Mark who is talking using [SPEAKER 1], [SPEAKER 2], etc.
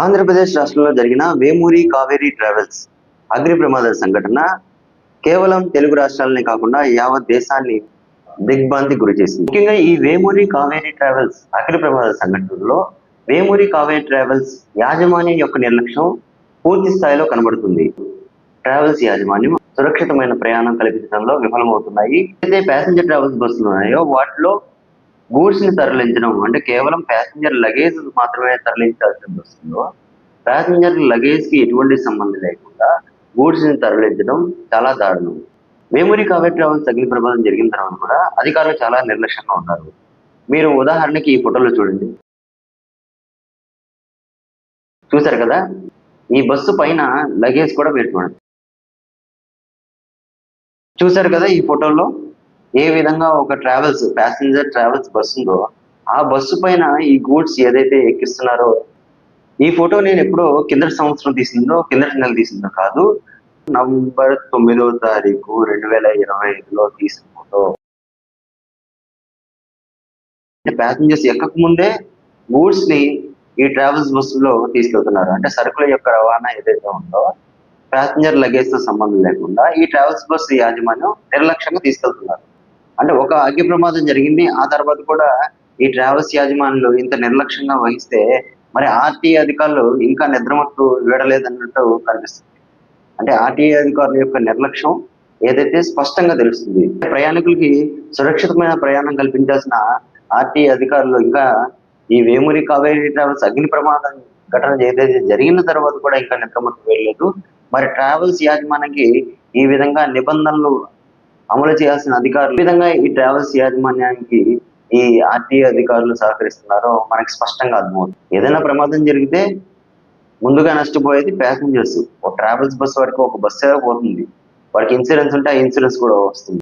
[SPEAKER 1] ఆంధ్రప్రదేశ్ రాష్ట్రంలో జరిగిన వేమూరి కావేరీ ట్రావెల్స్ అగ్ని ప్రమాద సంఘటన కేవలం తెలుగు రాష్ట్రాలనే కాకుండా యావత్ దేశాన్ని దిగ్భ్రాంతి గురి చేసింది. ముఖ్యంగా ఈ వేమూరి కావేరీ ట్రావెల్స్ అగ్ని ప్రమాద సంఘటనలో వేమూరి కావేరీ ట్రావెల్స్ యాజమాన్యం యొక్క నిర్లక్ష్యం పూర్తి స్థాయిలో కనబడుతుంది. ట్రావెల్స్ యాజమాన్యం సురక్షితమైన ప్రయాణం కల్పించడంలో విఫలమవుతున్నాయి. అయితే ప్యాసింజర్ ట్రావెల్స్ బస్సులు ఉన్నాయో వాటిలో గూడ్స్ని తరలించడం అంటే కేవలం ప్యాసింజర్ లగేజ్ మాత్రమే తరలించాల్సిన బస్సులో ప్యాసింజర్ లగేజ్కి ఎటువంటి సంబంధం లేకుండా గూడ్స్ని తరలించడం చాలా దారుణం. మెమరీ కావేరీ రావడం అగ్ని ప్రమాదం జరిగిన తర్వాత కూడా అధికారులు చాలా నిర్లక్ష్యంగా ఉన్నారు. మీరు ఉదాహరణకి ఈ ఫోటోలో చూడండి. చూశారు కదా? ఈ బస్సు పైన లగేజ్ కూడా మీరు చూడండి చూశారు కదా ఈ ఫోటోలో? ఏ విధంగా ఒక ట్రావెల్స్ ప్యాసింజర్ ట్రావెల్స్ బస్సు ఉందో ఆ బస్సు పైన ఈ గూడ్స్ ఏదైతే ఎక్కిస్తున్నారో ఈ ఫోటో నేను ఎప్పుడో కింద సంవత్సరం తీసిందో కింద నెల తీసిందో కాదు నవంబర్ తొమ్మిదవ తారీఖు రెండు వేల ఇరవై ఐదులో తీసిన ఫోటో. ప్యాసింజర్స్ ఎక్కక ముందే గూడ్స్ని ఈ ట్రావెల్స్ బస్సులో తీసుకెళ్తున్నారు. అంటే సరుకుల యొక్క రవాణా ఏదైతే ఉందో ప్యాసింజర్ లగేజ్తో సంబంధం లేకుండా ఈ ట్రావెల్స్ బస్సు యాజమాన్యం నిర్లక్ష్యంగా తీసుకెళ్తున్నారు. అంటే ఒక అగ్ని ప్రమాదం జరిగింది. ఆ తర్వాత కూడా ఈ ట్రావెల్స్ యాజమానులు ఇంత నిర్లక్ష్యంగా వహిస్తే మరి ఆర్టీఏ అధికారులు ఇంకా నిద్రమత్తు వీడలేదన్నట్టు కనిపిస్తుంది. అంటే ఆర్టీఏ అధికారుల యొక్క నిర్లక్ష్యం ఏదైతే స్పష్టంగా తెలుస్తుంది ప్రయాణికులకి సురక్షితమైన ప్రయాణం కల్పించాల్సిన ఆర్టీఏ అధికారులు ఇంకా ఈ వేమూరి కావేరీ ట్రావెల్స్ అగ్ని ప్రమాదం ఘటన ఏదైతే జరిగిన తర్వాత కూడా ఇంకా నిద్రమత్తు వేయలేదు మరి ట్రావెల్స్ యాజమానికి ఈ విధంగా నిబంధనలు అమలు చేయాల్సిన అధికారులు విధంగా ఈ ట్రావెల్స్ యాజమాన్యానికి ఈ ఆర్టీఏ అధికారులు సహకరిస్తున్నారో మనకి స్పష్టంగా అర్థమవుతుంది. ఏదైనా ప్రమాదం జరిగితే ముందుగా నష్టపోయేది ప్యాసింజర్స్ ఒక ట్రావెల్స్ బస్ వరకు ఒక బస్సు పోతుంది. వాడికి ఇన్సూరెన్స్ ఉంటే ఆ ఇన్సూరెన్స్ కూడా వస్తుంది.